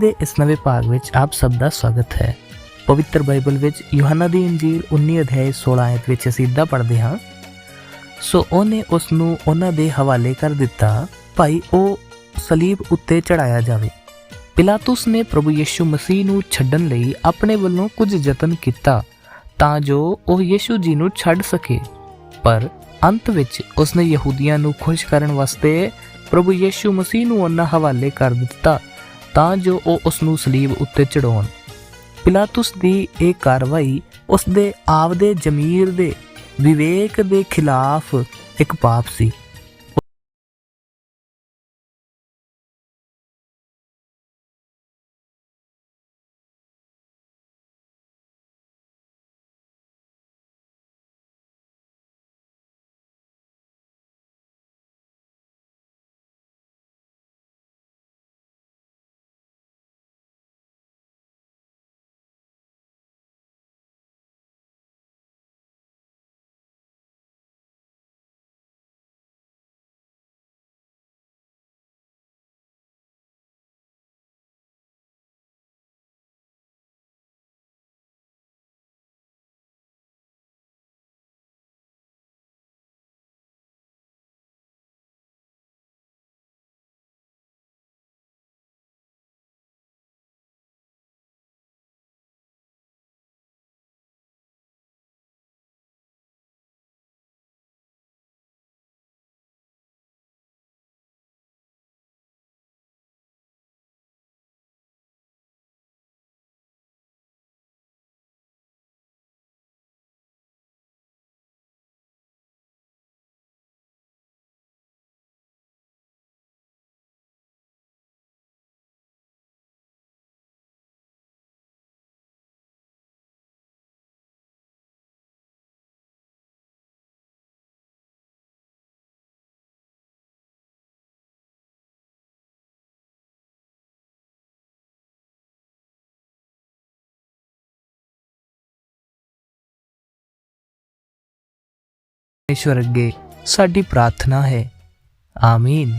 ਦੇ ਇਸ ਨਵੇਂ ਭਾਗ ਵਿੱਚ ਆਪ ਸਭ ਦਾ ਸਵਾਗਤ ਹੈ। ਪਵਿੱਤਰ ਬਾਈਬਲ ਵਿੱਚ ਯੋਹੰਨਾ ਦੀ ਇੰਜੀਲ 19 ਅਧਿਆਇ 16 ਆਇਤ ਵਿੱਚ ਅਸੀਂ ਇਦਾਂ ਪੜ੍ਹਦੇ ਹਾਂ। ਸੋ ਉਹਨੇ ਉਸ ਨੂੰ ਉਹਨਾਂ ਦੇ ਹਵਾਲੇ ਕਰ ਦਿੱਤਾ, ਭਾਈ, ਉਹ ਸਲੀਬ ਉੱਤੇ ਚੜਾਇਆ ਜਾਵੇ। ਪਿਲਾਤੁਸ ਨੇ ਪ੍ਰਭੂ ਯੀਸ਼ੂ ਮਸੀਹ ਨੂੰ ਛੱਡਣ ਲਈ ਆਪਣੇ ਵੱਲੋਂ ਕੁਝ ਯਤਨ ਕੀਤਾ ਤਾਂ ਜੋ ਉਹ ਯੀਸ਼ੂ ਜੀ ਨੂੰ ਛੱਡ ਸਕੇ। ਪਰ ਅੰਤ ਵਿੱਚ ਉਸਨੇ ਯਹੂਦੀਆਂ ਨੂੰ ਖੁਸ਼ ਕਰਨ ਵਾਸਤੇ ਪ੍ਰਭੂ ਯੀਸ਼ੂ ਮਸੀਹ ਨੂੰ ਉਹਨਾਂ ਹਵਾਲੇ ਕਰ ਦਿੱਤਾ। ਤਾਂ ਜੋ ਉਹ ਉਸ ਨੂੰ ਸਲੀਬ ਉੱਤੇ ਚੜਾਉਣ ਪਿਲਾਤਸ ਦੀ ਇਹ ਕਾਰਵਾਈ ਉਸ ਦੇ ਆਪਦੇ ਜ਼ਮੀਰ ਦੇ ਵਿਵੇਕ ਦੇ ਖਿਲਾਫ ਇੱਕ ਪਾਪ ਸੀ। ਈਸ਼ਵਰ ਅੱਗੇ ਸਾਡੀ ਪ੍ਰਾਰਥਨਾ ਹੈ। ਆਮੀਨ।